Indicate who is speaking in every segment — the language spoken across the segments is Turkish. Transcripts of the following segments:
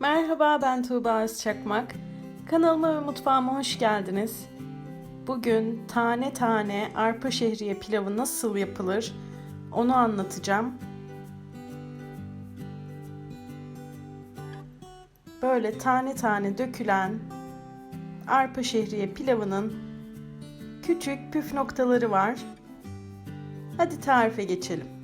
Speaker 1: Merhaba ben Tuğba Özçakmak. Kanalıma ve mutfağıma hoş geldiniz. Bugün tane tane arpa şehriye pilavı nasıl yapılır onu anlatacağım. Böyle tane tane dökülen arpa şehriye pilavının küçük püf noktaları var. Hadi tarife geçelim.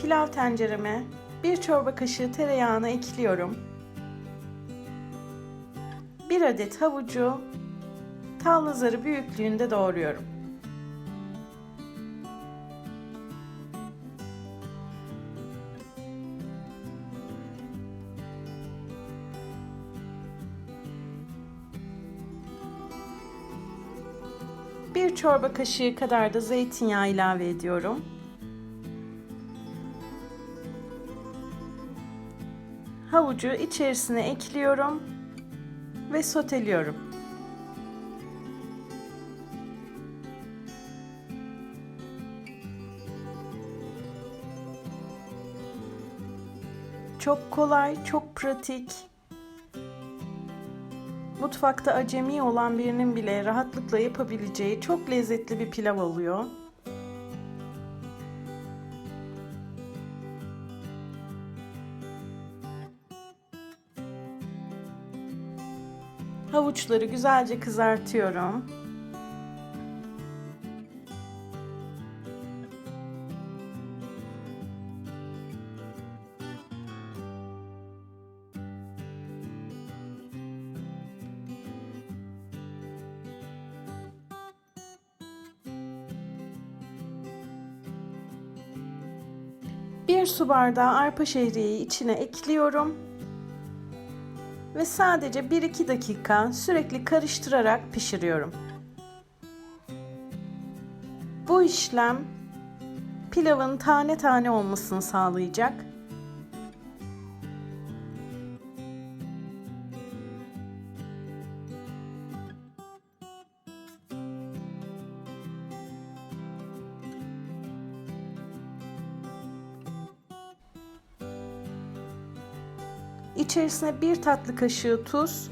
Speaker 1: Pilav tencereme bir çorba kaşığı tereyağını ekliyorum. Bir adet havucu tavla zarı büyüklüğünde doğruyorum. Bir çorba kaşığı kadar da zeytinyağı ilave ediyorum. Havucu içerisine ekliyorum ve soteliyorum. Çok kolay, çok pratik. Mutfakta acemi olan birinin bile rahatlıkla yapabileceği çok lezzetli bir pilav oluyor. Havuçları güzelce kızartıyorum. Bir su bardağı arpa şehriyeyi içine ekliyorum ve sadece 1-2 dakika sürekli karıştırarak pişiriyorum. Bu işlem pilavın tane tane olmasını sağlayacak. İçerisine bir tatlı kaşığı tuz,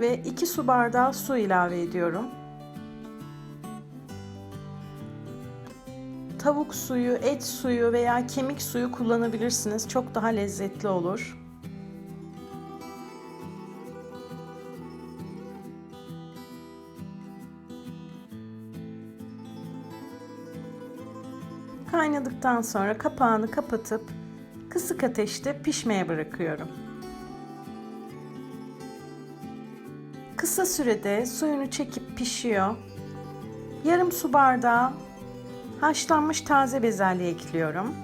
Speaker 1: ve 2 su bardağı su ilave ediyorum. Tavuk suyu, et suyu veya kemik suyu kullanabilirsiniz. Çok daha lezzetli olur. Kaynadıktan sonra kapağını kapatıp kısık ateşte pişmeye bırakıyorum. Kısa sürede suyunu çekip pişiyor. Yarım su bardağı haşlanmış taze bezelye ekliyorum.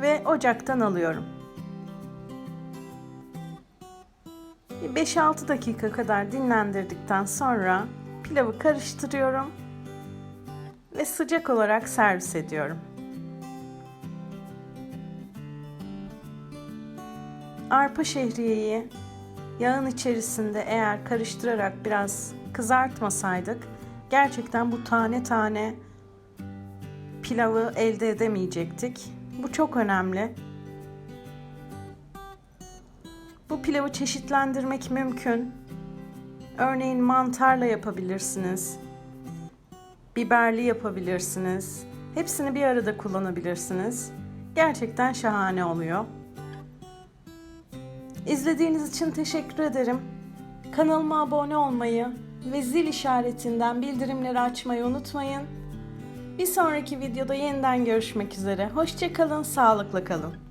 Speaker 1: Ve ocaktan alıyorum. 5-6 dakika kadar dinlendirdikten sonra pilavı karıştırıyorum ve sıcak olarak servis ediyorum. Arpa şehriyeyi yağın içerisinde eğer karıştırarak biraz kızartmasaydık gerçekten bu tane tane pilavı elde edemeyecektik. Bu çok önemli. Bu pilavı çeşitlendirmek mümkün. Örneğin mantarla yapabilirsiniz biberli yapabilirsiniz. Hepsini bir arada kullanabilirsiniz. Gerçekten şahane oluyor. İzlediğiniz için teşekkür ederim. Kanalıma abone olmayı ve zil işaretinden bildirimleri açmayı unutmayın. Bir sonraki videoda yeniden görüşmek üzere. Hoşçakalın, sağlıkla kalın.